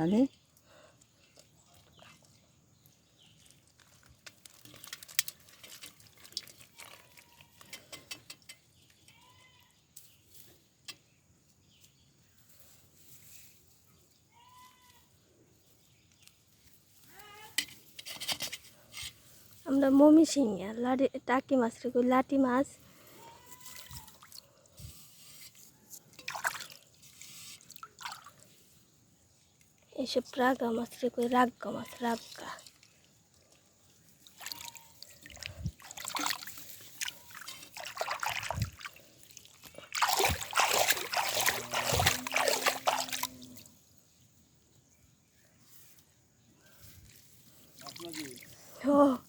জানি আমরা মমি সিংয়া লাটি টাকি মাছ লাটি মাছ। এসব রাগা মাছ রে কই রাগা মাছ রাগা ও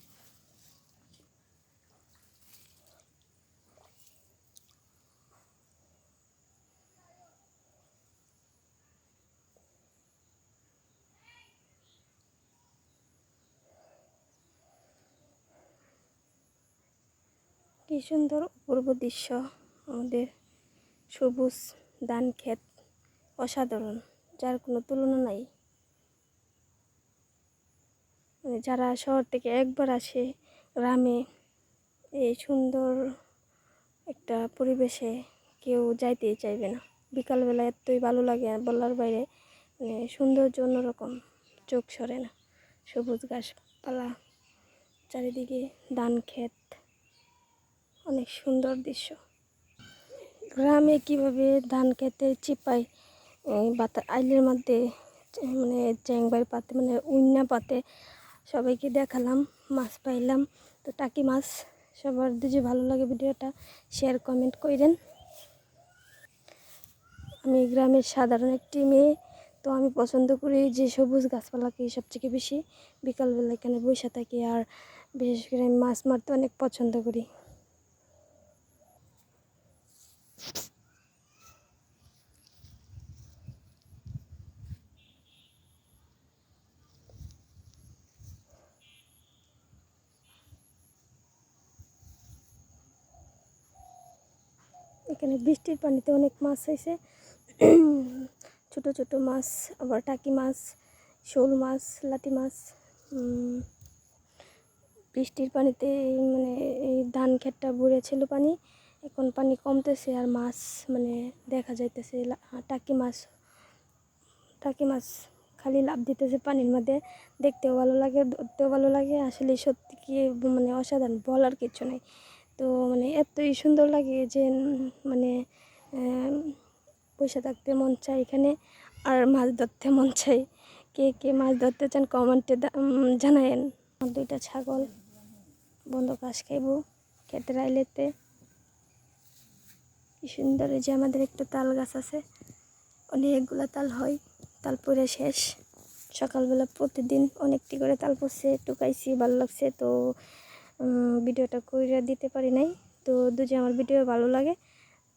কি সুন্দর অপূর্ব দৃশ্য। আমাদের সবুজ ধান ক্ষেত অসাধারণ, যার কোনো তুলনা নাই। মানে যারা শহর থেকে একবার আসে গ্রামে, এই সুন্দর একটা পরিবেশে কেউ যাইতেই চাইবে না। বিকালবেলা এতই ভালো লাগে আর বলার বাইরে মানে সৌন্দর্য অন্যরকম, চোখ সরে না। সবুজ গাছপালা, চারিদিকে ধান ক্ষেত। অনেক সুন্দর দৃশ্য। গ্রামে কীভাবে ধান খেতে চিপাই বাতা আইলের মধ্যে মানে চেংবার পাতে মানে উন্না পাতে সবাইকে দেখালাম, মাছ পাইলাম। তো টাকি মাছ, সবার যদি ভালো লাগে ভিডিওটা শেয়ার কমেন্ট করেন আমি গ্রামের সাধারণ একটি মেয়ে, তো আমি পছন্দ করি যে সবুজ গাছপালাকে সবথেকে বেশি। বিকালবেলা এখানে বসে থাকি আর বিশেষ করে আমি মাছ মারতে অনেক পছন্দ করি। এখানে বৃষ্টির পানিতে অনেক মাছ হয়েছে। ছোট ছোট মাছ, আবার টাকি মাছ, শোল মাছ লাটি মাছ বৃষ্টির পানিতে মানে এই ধান ক্ষেতটা ভরে ছিল পানি। এখন পানি কমতেছে আর মাছ মানে দেখা যাইতেছে টাকি মাছ টাকি মাছ খালি লাভ দিতেছে পানির মধ্যে। দেখতেও ভালো লাগে, ধরতেও ভালো লাগে। আসলে সত্যি কি মানে অসাধারণ, বলার কিছু নেই। তো মানে এতই সুন্দর লাগে যে মানে পয়সা থাকতে মন চায় এখানে আর মাছ ধরতে মন চায়। কে কে মাছ ধরতে চান কমেন্টে জানায়েন। দুইটা ছাগল, বন্ধ ঘাস খাইব খেতে রাইলেতে কি সুন্দর যে আমাদের একটা তাল গাছ আছে, অনেকগুলো তাল হয়, তাল পরে শেষ। সকালবেলা প্রতিদিন অনেকটি করে তাল পড়ছে টুকাইছি ভালো লাগছে, তো ভিডিওটা করে দিতে পারি নাই। তো যদি আমার ভিডিও ভালো লাগে,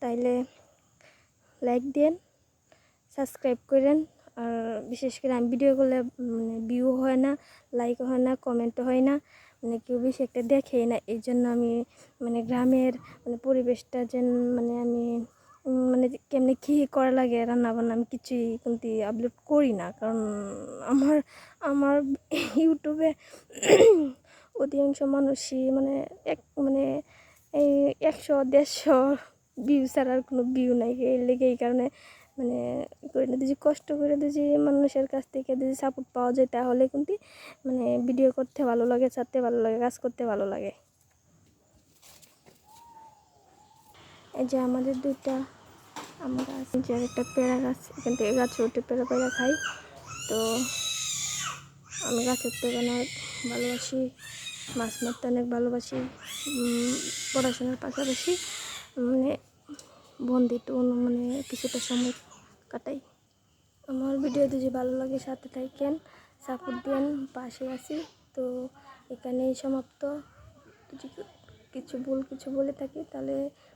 তাইলে লাইক দিন, সাবস্ক্রাইব করেন। আর বিশেষ করে আমি ভিডিও করলে মানে ভিউ হয় না লাইক হয় না কমেন্টও হয় না মানে কেউ বেশি একটা দেখেই না। এই জন্য আমি মানে গ্রামের মানে পরিবেশটা যেন মানে আমি মানে কেমনে কী করা লাগে রান্না বান্না আমি কিছুই কিন্তু আপলোড করি না। কারণ আমার আমার ইউটিউবে অধিকাংশ মানুষই মানে এক মানে এই একশো, দেড়শো ভিউ ছাড়া আর কোনো ভিউ নাই। এর লেগে এই কারণে মানে করি না যদি কষ্ট করে যদি মানুষের কাছ থেকে যদি সাপোর্ট পাওয়া যায়, তাহলে কিন্তু মানে ভিডিও করতে ভালো লাগে, ছাড়তে ভালো লাগে, কাজ করতে ভালো লাগে। এই যে আমাদের দুইটা আম গাছ যে একটা পেয়ারা গাছ, এখান থেকে গাছে উঠে পেয়ারা পেয়ারা খাই। তো আমি গাছের থেকে অনেক ভালোবাসি, মাছ মারতে অনেক ভালোবাসি পড়াশোনার পাশাপাশি মানে বন্দিত মানে কিছুটা সময় কাটাই। আমার ভিডিও যদি ভালো লাগে সাথে থাকেন সাপোর্ট দেন পাশে আছি। তো এখানেই সমাপ্ত। কিছু ভুল কিছু বলে থাকি, তাহলে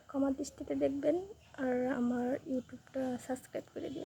ক্ষমা দৃষ্টিতে দেখবেন, আর আমার ইউটিউবটা সাবস্ক্রাইব করে দিন।